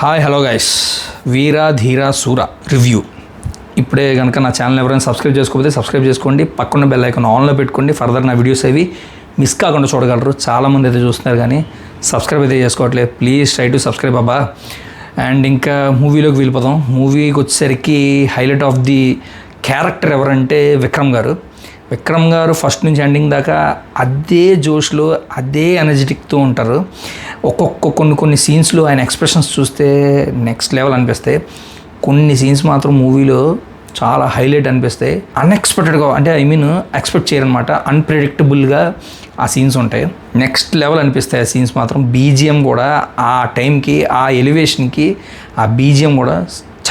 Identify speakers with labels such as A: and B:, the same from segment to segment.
A: Hi hello guys వీరా ధీరా సూర review ఇప్పుడే కనుక నా ఛానల్ ఎవరైనా సబ్స్క్రైబ్ చేసుకోకపోతే సబ్స్క్రైబ్ చేసుకోండి. పక్కన బెల్ ఐకాన్ ఆన్లో పెట్టుకోండి. ఫర్దర్ నా వీడియోస్ అవి మిస్ కాకుండా చూడగలరు. చాలామంది అయితే చూస్తున్నారు కానీ సబ్స్క్రైబ్ అయితే చేసుకోవట్లేదు. ప్లీజ్ ట్రై టు సబ్స్క్రైబ్ అబ్బా. అండ్ ఇంకా మూవీలోకి వెళ్ళిపోదాం. మూవీకి వచ్చేసరికి హైలైట్ ఆఫ్ ది క్యారెక్టర్ ఎవరంటే విక్రమ్ గారు. విక్రమ్ గారు ఫస్ట్ నుంచి ఎండింగ్ దాకా అదే జోష్లో అదే ఎనర్జెటిక్తో ఉంటారు. ఒక్కొక్క కొన్ని కొన్ని సీన్స్లో ఆయన ఎక్స్ప్రెషన్స్ చూస్తే నెక్స్ట్ లెవెల్ అనిపిస్తాయి కొన్ని సీన్స్ మాత్రం మూవీలో చాలా హైలైట్ అనిపిస్తాయి అన్ఎక్స్పెక్టెడ్గా అంటే ఐ మీన్ ఎక్స్పెక్ట్ చేయరనమాట అన్ప్రెడిక్టబుల్గా ఆ సీన్స్ ఉంటాయి. నెక్స్ట్ లెవెల్ అనిపిస్తాయి ఆ సీన్స్ మాత్రం. బీజిఎం కూడా ఆ టైంకి ఆ ఎలివేషన్కి ఆ బీజిఎం కూడా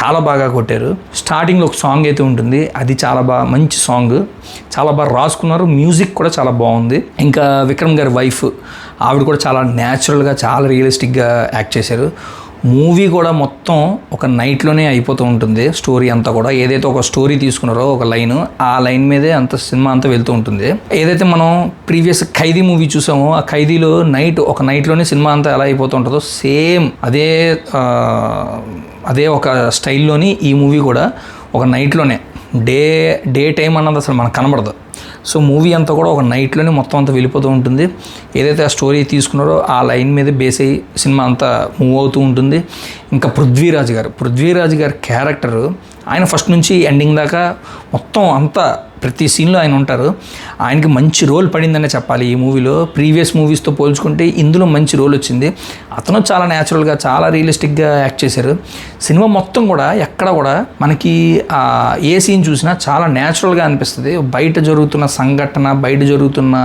A: చాలా బాగా కొట్టారు. స్టార్టింగ్లో ఒక సాంగ్ అయితే ఉంటుంది. అది చాలా బాగా మంచి సాంగ్. చాలా బాగా రాసుకున్నారు. మ్యూజిక్ కూడా చాలా బాగుంది. ఇంకా విక్రమ్ గారి వైఫ్ ఆవిడ కూడా చాలా న్యాచురల్గా చాలా రియలిస్టిక్గా యాక్ట్ చేశారు. మూవీ కూడా మొత్తం ఒక నైట్లోనే అయిపోతూ ఉంటుంది. స్టోరీ అంతా కూడా ఏదైతే ఒక స్టోరీ తీసుకున్నారో ఒక లైన్ ఆ లైన్ మీదే అంత సినిమా అంతా వెళ్తూ ఉంటుంది. ఏదైతే మనం ప్రీవియస్ ఖైదీ మూవీ చూసామో ఆ ఖైదీలో నైట్ ఒక నైట్లోనే సినిమా అంతా ఎలా అయిపోతూ ఉంటుందో సేమ్ అదే అదే ఒక స్టైల్లోని ఈ మూవీ కూడా ఒక నైట్లోనే. డే డే టైం అన్నది అసలు మనకు కనబడదు. సో మూవీ అంతా కూడా ఒక నైట్లోనే మొత్తం అంతా వెళ్ళిపోతూ ఉంటుంది. ఏదైతే ఆ స్టోరీ తీసుకున్నారో ఆ లైన్ మీద బేస్ అయ్యి సినిమా అంతా మూవ్ అవుతూ ఉంటుంది. ఇంకా పృథ్వీరాజ్ గారు పృథ్వీరాజ్ గారి క్యారెక్టర్ ఆయన ఫస్ట్ నుంచి ఎండింగ్ దాకా మొత్తం అంతా ప్రతి సీన్లో ఆయన ఉంటారు. ఆయనకి మంచి రోల్ పడిందనే చెప్పాలి. ఈ మూవీలో ప్రీవియస్ మూవీస్తో పోల్చుకుంటే ఇందులో మంచి రోల్ వచ్చింది. అతను చాలా న్యాచురల్గా చాలా రియలిస్టిక్గా యాక్ట్ చేశారు. సినిమా మొత్తం కూడా ఎక్కడ కూడా మనకి ఏ సీన్ చూసినా చాలా న్యాచురల్గా అనిపిస్తుంది. బయట జరుగుతున్న సంఘటన బయట జరుగుతున్న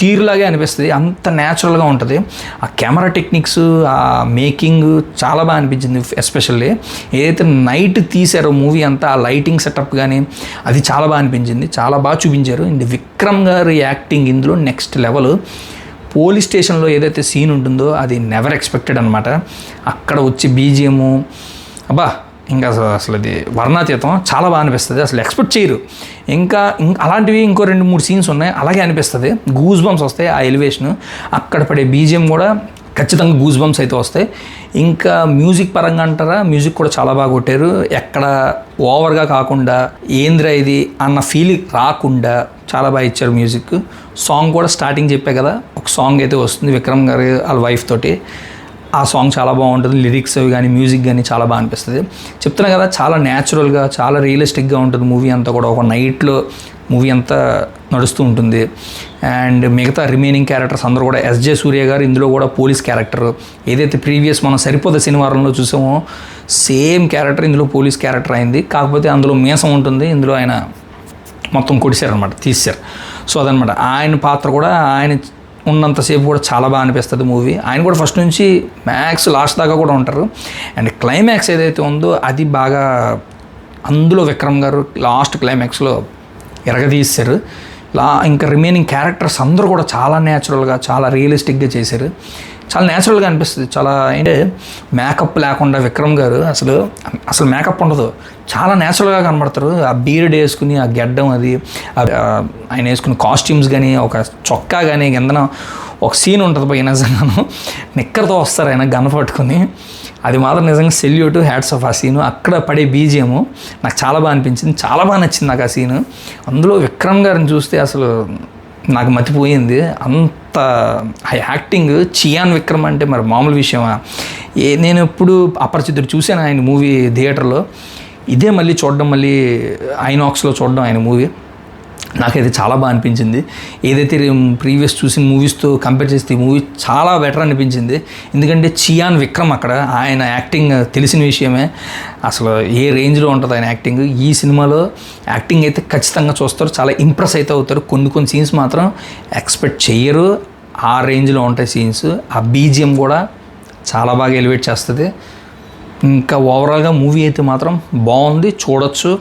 A: తీరులాగే అనిపిస్తుంది. అంత న్యాచురల్గా ఉంటుంది. ఆ కెమెరా టెక్నిక్స్ ఆ మేకింగ్ చాలా బాగా అనిపించింది ఎస్పెషల్లీ ఏదైతే నైట్ తీశారో మూవీ అంతా ఆ లైటింగ్ సెటప్ కానీ అది చాలా బాగా అనిపించింది. చాలా బాగా చూపించారు. అండ్ విక్రమ్ గారి యాక్టింగ్ ఇందులో నెక్స్ట్ లెవెల్. పోలీస్ స్టేషన్లో ఏదైతే సీన్ ఉంటుందో అది నెవర్ ఎక్స్పెక్టెడ్ అనమాట అక్కడ వచ్చి బీజిఎము అబ్బా ఇంకా అసలు అసలు అది వర్ణాతీతం. చాలా బాగా అనిపిస్తుంది. అసలు ఎక్స్పెక్ట్ చేయరు. ఇంకా ఇంకా అలాంటివి ఇంకో రెండు మూడు సీన్స్ ఉన్నాయి. అలాగే అనిపిస్తుంది. గూజ్ బంప్స్ వస్తాయి ఆ ఎలివేషన్. అక్కడ పడే బీజిఎం కూడా ఖచ్చితంగా గూజ్ బంప్స్ అయితే వస్తాయి. ఇంకా మ్యూజిక్ పరంగా అంటారా మ్యూజిక్ కూడా చాలా బాగా కొట్టారు. ఎక్కడ ఓవర్గా కాకుండా ఏంద్రా ఇది అన్న ఫీలింగ్ రాకుండా చాలా బాగా ఇచ్చారు మ్యూజిక్. సాంగ్ కూడా స్టార్టింగ్ చెప్పే కదా ఒక సాంగ్ అయితే వస్తుంది విక్రమ్ గారు వాళ్ళ వైఫ్ తోటి. ఆ సాంగ్ చాలా బాగుంటుంది లిరిక్స్ అవి కానీ మ్యూజిక్ కానీ చాలా బాగా అనిపిస్తుంది. చెప్తున్నా కదా చాలా న్యాచురల్గా చాలా రియలిస్టిక్గా ఉంటుంది మూవీ అంతా కూడా. ఒక నైట్లో మూవీ అంతా నడుస్తూ ఉంటుంది. అండ్ మిగతా రిమైనింగ్ క్యారెక్టర్స్ అందరూ కూడా ఎస్జే సూర్య గారు ఇందులో కూడా పోలీస్ క్యారెక్టర్ ఏదైతే ప్రీవియస్ మనం సరిపోతే శనివారంలో చూసామో సేమ్ క్యారెక్టర్ ఇందులో పోలీస్ క్యారెక్టర్ అయింది. కాకపోతే అందులో మీసం ఉంటుంది ఇందులో ఆయన మొత్తం కొడిశారనమాట తీశారు. సో అదనమాట ఆయన పాత్ర కూడా ఆయన ఉన్నంతసేపు కూడా చాలా బాగా అనిపిస్తుంది మూవీ ఆయన కూడా ఫస్ట్ నుంచి మ్యాక్స్ లాస్ట్ దాకా కూడా ఉంటారు. అండ్ క్లైమాక్స్ ఏదైతే ఉందో అది బాగా అందులో విక్రమ్ గారు లాస్ట్ క్లైమాక్స్లో ఎరగదీశారు. లా ఇంకా రిమైనింగ్ క్యారెక్టర్స్ అందరూ కూడా చాలా న్యాచురల్గా చాలా రియలిస్టిక్గా చేశారు. చాలా న్యాచురల్గా అనిపిస్తుంది. చాలా అంటే మేకప్ లేకుండా విక్రమ్ గారు అసలు అసలు మేకప్ ఉండదు. చాలా న్యాచురల్గా కనబడతారు. ఆ బీర్డ్ వేసుకుని ఆ గెడ్డం అది ఆయన వేసుకుని కాస్ట్యూమ్స్ కానీ ఒక చొక్కా కానీ కిందన ఒక సీన్ ఉంటుంది పోయి నిజంగాను నిక్కర్తో వస్తారు ఆయన గన్ పట్టుకుని. అది మాత్రం నిజంగా సెల్యూట్ హ్యాట్స్ ఆఫ్ ఆ సీను అక్కడ పడే బీజియము నాకు చాలా బాగా అనిపించింది. చాలా బాగా నచ్చింది నాకు ఆ సీను అందులో విక్రమ్ గారిని చూస్తే అసలు నాకు మతిపోయింది. అంత ఆ యాక్టింగ్ చియాన్ విక్రమ్ అంటే మరి మామూలు విషయమా? ఏ నేను ఎప్పుడు అపరిచితుడు చూశాను ఆయన మూవీ థియేటర్లో. ఇదే మళ్ళీ చూడడం మళ్ళీ ఐనాక్స్లో చూడడం ఆయన మూవీ. నాకైతే చాలా బాగా అనిపించింది. ఏదైతే ప్రీవియస్ చూసిన మూవీస్తో కంపేర్ చేస్తే ఈ మూవీ చాలా బెటర్ అనిపించింది. ఎందుకంటే చియాన్ విక్రమ్ అక్కడ ఆయన యాక్టింగ్ తెలిసిన విషయమే. అసలు ఏ రేంజ్లో ఉంటుంది ఆయన యాక్టింగ్? ఈ సినిమాలో యాక్టింగ్ అయితే ఖచ్చితంగా చూస్తారు. చాలా ఇంప్రెస్ అయితే అవుతారు. కొన్ని కొన్ని సీన్స్ మాత్రం ఎక్స్పెక్ట్ చేయరు ఆ రేంజ్లో ఉంటాయి సీన్స్. ఆ బీజిఎం కూడా చాలా బాగా ఎలివేట్ చేస్తుంది. ఇంకా ఓవరాల్గా మూవీ అయితే మాత్రం బాగుంది. చూడొచ్చు.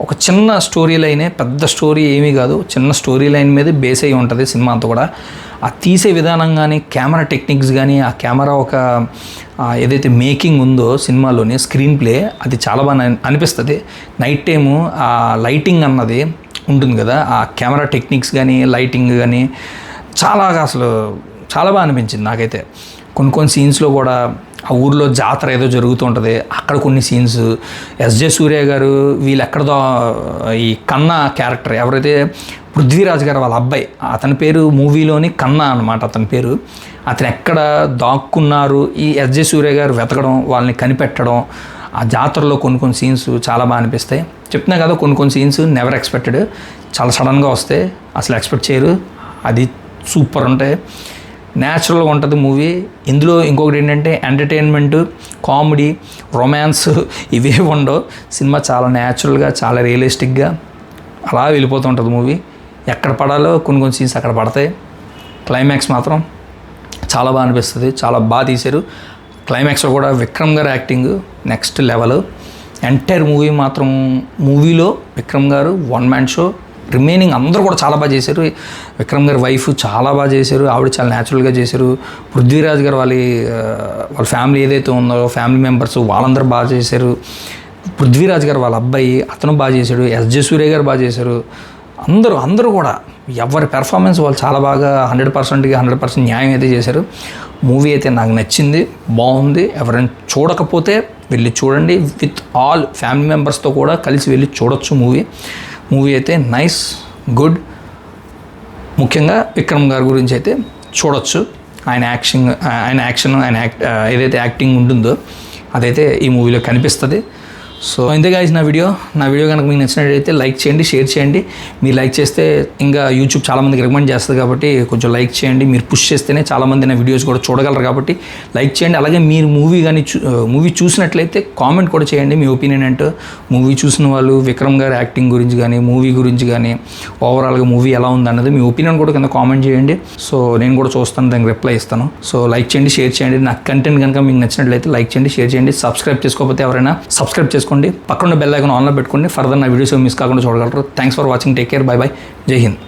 A: ఒక చిన్న స్టోరీ లైనే పెద్ద స్టోరీ ఏమీ కాదు. చిన్న స్టోరీ లైన్ మీద బేస్ అయి ఉంటుంది సినిమా అంతా కూడా. ఆ తీసే విధానం కానీ కెమెరా టెక్నిక్స్ కానీ ఆ కెమెరా ఒక ఏదైతే మేకింగ్ ఉందో సినిమాలోని స్క్రీన్ ప్లే అది చాలా బాగా అని- అనిపిస్తుంది. నైట్ టైము ఆ లైటింగ్ అన్నది ఉంటుంది కదా. ఆ కెమెరా టెక్నిక్స్ కానీ లైటింగ్ కానీ చాలా అసలు చాలా బాగా అనిపించింది నాకైతే. కొన్ని కొన్ని సీన్స్లో కూడా ఆ ఊర్లో జాతర ఏదో జరుగుతూ ఉంటుంది. అక్కడ కొన్ని సీన్స్ ఎస్జే సూర్య గారు వీళ్ళు ఎక్కడదో ఈ కన్నా క్యారెక్టర్ ఎవరైతే పృథ్వీరాజ్ గారు వాళ్ళ అబ్బాయి అతని పేరు మూవీలోని కన్నా అనమాట అతని పేరు. అతను ఎక్కడ దాక్కున్నారు ఈ ఎస్జే సూర్య గారు వెతకడం వాళ్ళని కనిపెట్టడం ఆ జాతరలో కొన్ని కొన్ని సీన్స్ చాలా బాగా అనిపిస్తాయి. చెప్తున్నా కదా కొన్ని కొన్ని సీన్స్ నెవర్ ఎక్స్పెక్టెడ్ చాలా సడన్గా వస్తాయి. అసలు ఎక్స్పెక్ట్ చేయరు. అది సూపర్ ఉంటాయి. న్యాచురల్గా ఉంటుంది మూవీ. ఇందులో ఇంకొకటి ఏంటంటే ఎంటర్టైన్మెంట్ కామెడీ రొమాన్స్ ఇవే ఉండవు. సినిమా చాలా న్యాచురల్గా చాలా రియలిస్టిక్గా అలా వెళ్ళిపోతూ ఉంటుంది మూవీ. ఎక్కడ పడాలో కొన్ని కొన్ని సీన్స్ అక్కడ పడతాయి. క్లైమాక్స్ మాత్రం చాలా బాగా అనిపిస్తుంది. చాలా బాగా తీశారు. క్లైమాక్స్లో కూడా Vikram garu acting next level. Entire movie మాత్రం మూవీలో విక్రమ్ గారు వన్ మ్యాన్ షో రిమైనింగ్ అందరూ కూడా చాలా బాగా చేశారు. విక్రమ్ గారి వైఫ్ చాలా బాగా చేశారు. ఆవిడ చాలా న్యాచురల్గా చేశారు. పృథ్వీరాజ్ గారు వాళ్ళ వాళ్ళ ఫ్యామిలీ ఏదైతే ఉందో ఫ్యామిలీ మెంబర్స్ వాళ్ళందరూ బాగా చేశారు. పృథ్వీరాజ్ గారు వాళ్ళ అబ్బాయి అతను బాగా చేశాడు. ఎస్జే సూర్య గారు బాగా చేశారు. అందరూ అందరూ కూడా ఎవరి పెర్ఫార్మెన్స్ వాళ్ళు చాలా బాగా హండ్రెడ్ పర్సెంట్కి హండ్రెడ్ పర్సెంట్ న్యాయం అయితే చేశారు. మూవీ అయితే నాకు నచ్చింది. బాగుంది. ఎవరైనా చూడకపోతే వెళ్ళి చూడండి. విత్ ఆల్ ఫ్యామిలీ మెంబర్స్తో కూడా కలిసి వెళ్ళి చూడొచ్చు మూవీ మూవీ అయితే నైస్ గుడ్. ముఖ్యంగా విక్రమ్ గారి గురించి అయితే చూడొచ్చు. ఆయన యాక్షన్ ఆయన యాక్షన్ ఆయన యాక్ట్ ఏదైతే యాక్టింగ్ ఉంటుందో అదైతే ఈ మూవీలో కనిపిస్తుంది. సో ఇంతే గాయస్ నా వీడియో నా వీడియో కనుక మీకు నచ్చినట్టయితే లైక్ చేయండి షేర్ చేయండి. మీరు లైక్ చేస్తే ఇంకా యూట్యూబ్ చాలామందికి రికమెండ్ చేస్తుంది కాబట్టి కొంచెం లైక్ చేయండి. మీరు పుష్ చేస్తేనే చాలామంది నా వీడియోస్ కూడా చూడగలరు కాబట్టి లైక్ చేయండి. అలాగే మీరు మూవీ కానీ మూవీ చూసినట్లయితే కామెంట్ కూడా చేయండి. మీ ఒపీనియన్ అంటే మూవీ చూసిన వాళ్ళు విక్రమ్ గారి యాక్టింగ్ గురించి కానీ మూవీ గురించి కానీ ఓవరాల్గా మూవీ ఎలా ఉంది అన్నది మీ ఒపీనియన్ కూడా కింద కామెంట్ చేయండి. సో నేను కూడా చూస్తాను దానికి రిప్లై ఇస్తాను. సో లైక్ చేయండి షేర్ చేయండి. నాకు కంటెంట్ కనుక మీకు నచ్చినట్లయితే లైక్ చేయండి షేర్ చేయండి. సబ్స్క్రైబ్ చేసుకోకపోతే ఎవరైనా సబ్స్క్రైబ్ చేసుకోండి. పక్కన బెల్ ఐకాన్ ఆన్లో పెట్టుకోండి. ఫర్దర్ నా వీడియోస్ మిస్ కాకుండా చూడగలరు. Thanks for watching take care bye bye జై హింద్